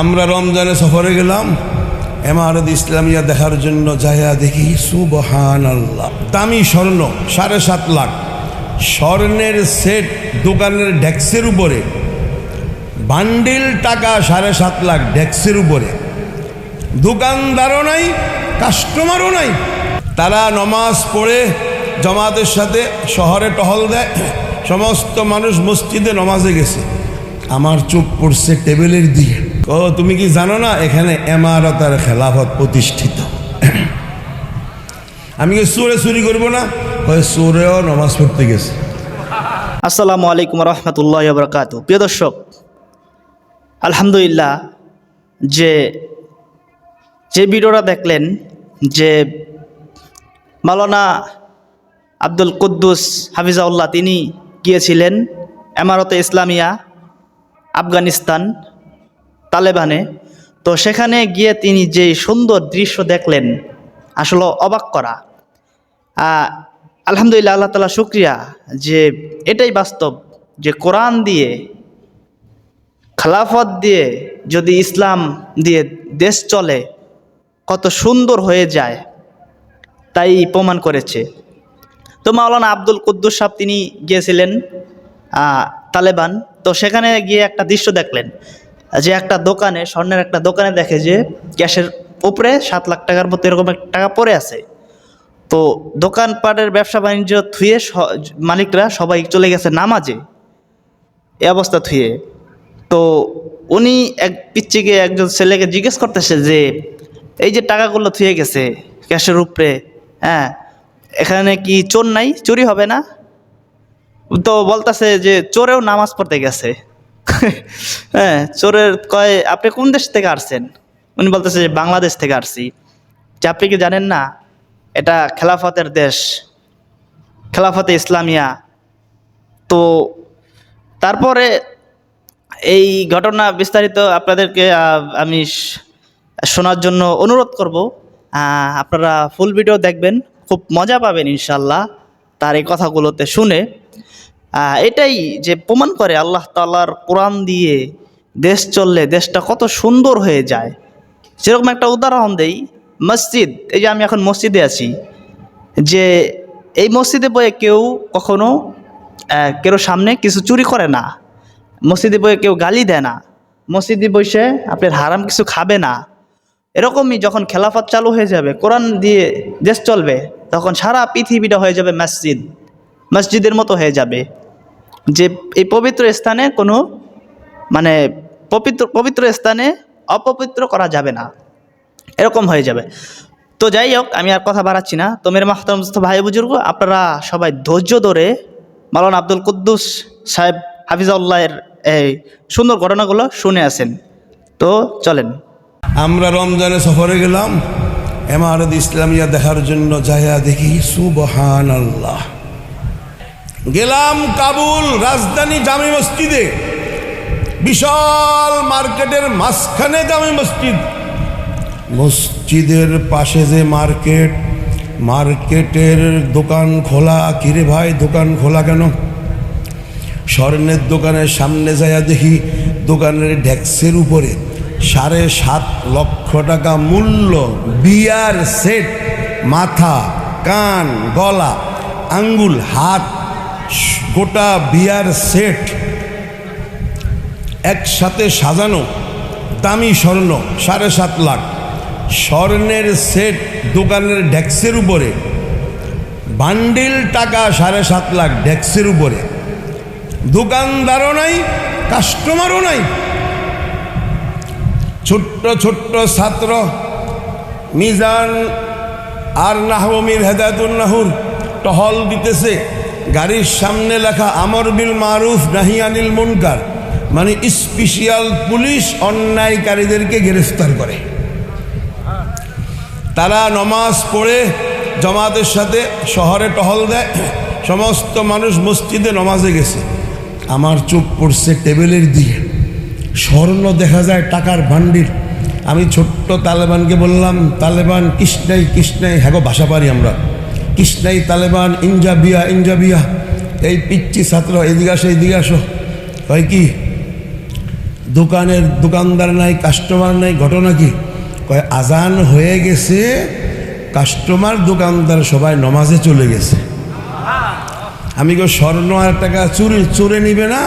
আমরা রমজানে সফরে গেলাম, এমারত ইসলামিয়া দেখার জন্য যাইয়া দেখি সুবহান আল্লাহ দামি স্বর্ণ, সাড়ে সাত লাখ। স্বর্ণের সেট দোকানের ডেক্সের উপরে, বান্ডিল টাকা সাড়ে সাত লাখ ডেক্সের উপরে। দোকানদারও নাই, কাস্টমারও নাই। তারা নমাজ পড়ে জমাতের সাথে শহরে টহল দেয়, সমস্ত মানুষ মসজিদে নমাজে গেছে। আমার চোখ পড়ছে টেবিলের দিকে। ও, তুমি কি জানো না, এখানে এমারত আর খেলাফত প্রতিষ্ঠিত? আমি কি সুরে চুরি করব না? সুরেও নমাজ পড়তে গেছে। আসসালামু আলাইকুম রহমতুল্লাহ বরকাত প্রিয় দর্শক, আলহামদুলিল্লাহ যে যে ভিডিওটা দেখলেন, যে মালানা আব্দুল কুদ্দুস হাফিজাউল্লাহ তিনি গিয়েছিলেন এমারতে ইসলামিয়া, আফগানিস্তান। তালেবানে। তো সেখানে গিয়ে তিনি যে সুন্দর দৃশ্য দেখলেন, আসলে অবাক করা। আলহামদুলিল্লাহ আল্লাহ তালা শুক্রিয়া যে এটাই বাস্তব, যে কোরআন দিয়ে, খালাফত দিয়ে যদি ইসলাম দিয়ে দেশ চলে, কত সুন্দর হয়ে যায়, তাই প্রমাণ করেছে। তো মাওলানা আব্দুল কুদ্দুস সাহেব তিনি গিয়েছিলেন তালেবান। তো সেখানে গিয়ে একটা দৃশ্য দেখলেন যে একটা দোকানে, স্বর্ণের একটা দোকানে দেখে যে ক্যাশের উপরে সাত লাখ টাকার মতো এরকম একটা টাকা পড়ে আছে। তো দোকানপাটের ব্যবসা বাণিজ্য থুয়ে মালিকরা সবাই চলে গেছে নামাজে, এ অবস্থা থুয়ে। তো উনি এক পিচ্ছিকে একজন ছেলেকে জিজ্ঞেস করতেছে যে, এই যে টাকাগুলো থুয়ে গেছে ক্যাশের উপরে হ্যাঁ এখানে কি চোর নাই? চুরি হবে না? তো বলতেছে যে, চোরেও নামাজ পড়তে গেছে। হ্যাঁ চোরের কয়, আপনি কোন দেশ থেকে আসছেন? উনি বলতেছে যে বাংলাদেশ থেকে আসছি। যে আপনি কি জানেন না, এটা খেলাফতের দেশ, খেলাফতে ইসলামিয়া। তো তারপরে এই ঘটনা বিস্তারিত আপনাদেরকে আমি শোনার জন্য অনুরোধ করব। আপনারা ফুল ভিডিও দেখবেন, খুব মজা পাবেন ইনশাল্লাহ তার এই কথাগুলোতে শুনে। এটাই যে প্রমাণ করে আল্লাহ তাল্লার কোরআন দিয়ে দেশ চললে দেশটা কত সুন্দর হয়ে যায়। সেরকম একটা উদাহরণ দেই, মসজিদ, এই যে আমি এখন মসজিদে আছি, যে এই মসজিদে বয়ে কেউ কখনো কেউ সামনে কিছু চুরি করে না। মসজিদে বয়ে কেউ গালি দেয় না। মসজিদে বসে আপনার হারাম কিছু খাবে না। এরকমই যখন খেলাফত চালু হয়ে যাবে, কোরআন দিয়ে দেশ চলবে, তখন সারা পৃথিবীটা হয়ে যাবে মসজিদ। মসজিদের মতো হয়ে যাবে। যে এই পবিত্র স্থানে কোনো মানে পবিত্র পবিত্র স্থানে অপবিত্র করা যাবে না। এরকম হয়ে যাবে। তো যাই হোক, আমি আর কথা বাড়াচ্ছি না। তো মেরে মাহতাম ভাই, বুজুর্গ, আপনারা সবাই ধৈর্য ধরে মালান আব্দুল কুদ্দুস সাহেব হাফিজাউল্লাহের এই সুন্দর ঘটনাগুলো শুনে আসেন। তো চলেন। আমরা রমজানে সফরে গেলাম। এমারত ইসলামিয়া দেখার জন্য যাইয়া দেখি সুবহান আল্লাহ গেলাম কাবুল রাজধানী জামি মসজিদে। বিশাল মার্কেটের মাঝখানে জামি মসজিদ। মসজিদের পাশে যে মার্কেট, মার্কেটের দোকান খোলা। কিরে ভাই, দোকান খোলা কেন? স্বর্ণের দোকানের সামনে যাইয়া দেখি দোকানের ডেক্সের উপরে সাড়ে সাত লক্ষ টাকা মূল্য, বিয়ার সেট, মাথা, কান, গলা, আঙ্গুল, হাত গোটা বিয়ার সেট একসাথে সাজানো দামি স্বর্ণ, সাড়ে সাত লাখ। স্বর্ণের সেট দোকানের ডেক্সের উপরে। বান্ডিল টাকা সাড়ে সাত লাখ ডেক্সের উপরে। দোকানদারও নাই, কাস্টমারও নাই। ছোট্ট ছোট্ট ছাত্র, মিজান আর নাহমির হেদায়তুল নাহুর টহল দিতেছে। গাড়ির সামনে লেখা আমর বিল মারুফ, নাহিয়ানিল মুনকার। মানে স্পেশাল পুলিশ অন্যায়কারীদেরকে গ্রেফতার করে। তারা নমাজ পড়ে, জমাতের সাথে শহরে টহল দেয়, সমস্ত মানুষ মসজিদে নমাজে গেছে। আমার চোখ পড়ছে টেবিলের দিকে। স্বর্ণ দেখা যায় টাকার ভান্ডির। আমি ছোট্ট তালেবানকে বললাম, তালেবান, কৃষ্ণাই কৃষ্ণাই, হ্যাগো, ভাষা পারি আমরা। কৃষ্ণাই তালেবান ইঞ্জাবিয়া ইঞ্জাবিয়া এই পিচ্ছি ছাত্র, এদিকে আসো এদিকে আসো। হয় কি? দোকানের দোকানদার নাই, কাস্টমার নাই, ঘটনা কি? কয়, আজান হয়ে গেছে, কাস্টমার, দোকানদার সবাই নমাজে চলে গেছে। আমি কই, স্বর্ণ আর টাকা চুরি, চুরে নিবে না?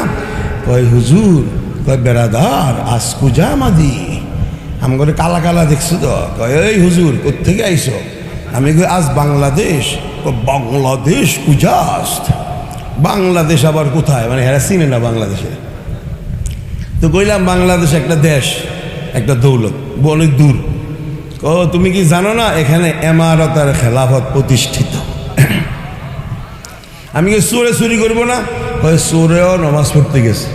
কয়, হুজুর, কয়, বেড়াদার, আজ পূজা মাদি আমি করে কালা কালা দেখছ তো? কয়, এই হুজুর কোথেকে আইছো আমি আজ বাংলাদেশ কয়, বাংলাদেশ পূজা বাংলাদেশ আবার কোথায়? মানে হেরা চিনে না বাংলাদেশে? তো কইলাম বাংলাদেশ একটা দেশ একটা দৌলত অনেক দূর। ও তুমি কি জানো না এখানে এমারত আর খেলাফত প্রতিষ্ঠিত? আমি কি চোরে চুরি করব না? কয় চোরেও নমাজ পড়তে গেছে।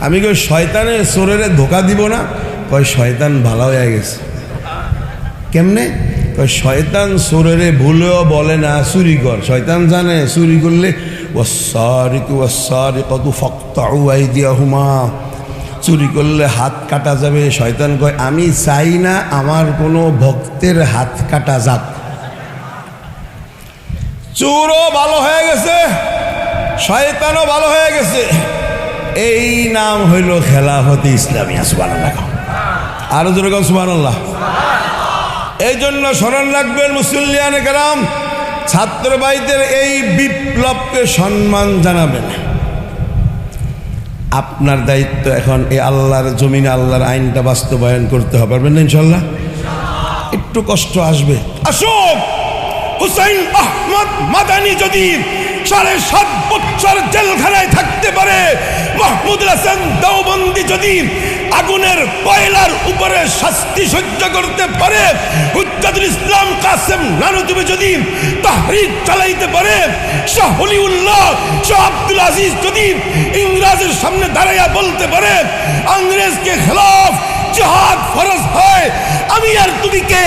আমি কই শয়তানে চোরের ধোকা দিব না? কয় শয়তান ভালো হয়ে গেছে। কেমনে? শয়তান চোরেরে ভুলেও বলে না, চুরি কর। শয়তান জানে চুরি করলে ওয়াসারিক ওয়াসারিক কত ফক্তাউ আইদিয়াহুমা। চুরি করলে হাত কাটা যাবে। শয়তান কয়, আমি চাই না আমার কোনো ভক্তের হাত কাটা যাক। চোরও ভালো হয়ে গেছে, শয়তানও ভালো হয়ে গেছে। এই নাম হইল খেলাফতি ইসলামী, সুবহানাল্লাহ। আরও জোরে কম সুবহানাল্লাহ। এই জন্য স্মরণ রাখবেন মুসল্লিয়ান কালাম ছাত্র ভাইদের এই বিপ্লবকে সম্মান জানাবেন। আপনার দায়িত্ব এখন এই আল্লাহর জমিনে, আল্লাহর আইনটা বাস্তবায়ন করতে হবে, পারবেন ইনশাল্লাহ একটু কষ্ট আসবে। আসুক! হুসাইন আহমদ মাদানি যদি সাড়ে সাত বছর জেলখানায় থাকতে পারে। মাহমুদ হাসান দেওবন্দি যদি আগুনের কয়লার উপরে শাস্তি সহ্য করতে পারে, হুজ্জাতুল ইসলাম কাসেম নানুতুবে যদি তাহরিক চালাইতে পারে, শাহ হলিউল্লাহ শাহ আব্দুল আজিজ যদি ইংরাজের সামনে দাঁড়াইয়া বলতে পারে ইংরেজকে খেলাফ জিহাদ ফরজ হয়, আমি আর তুমি কে?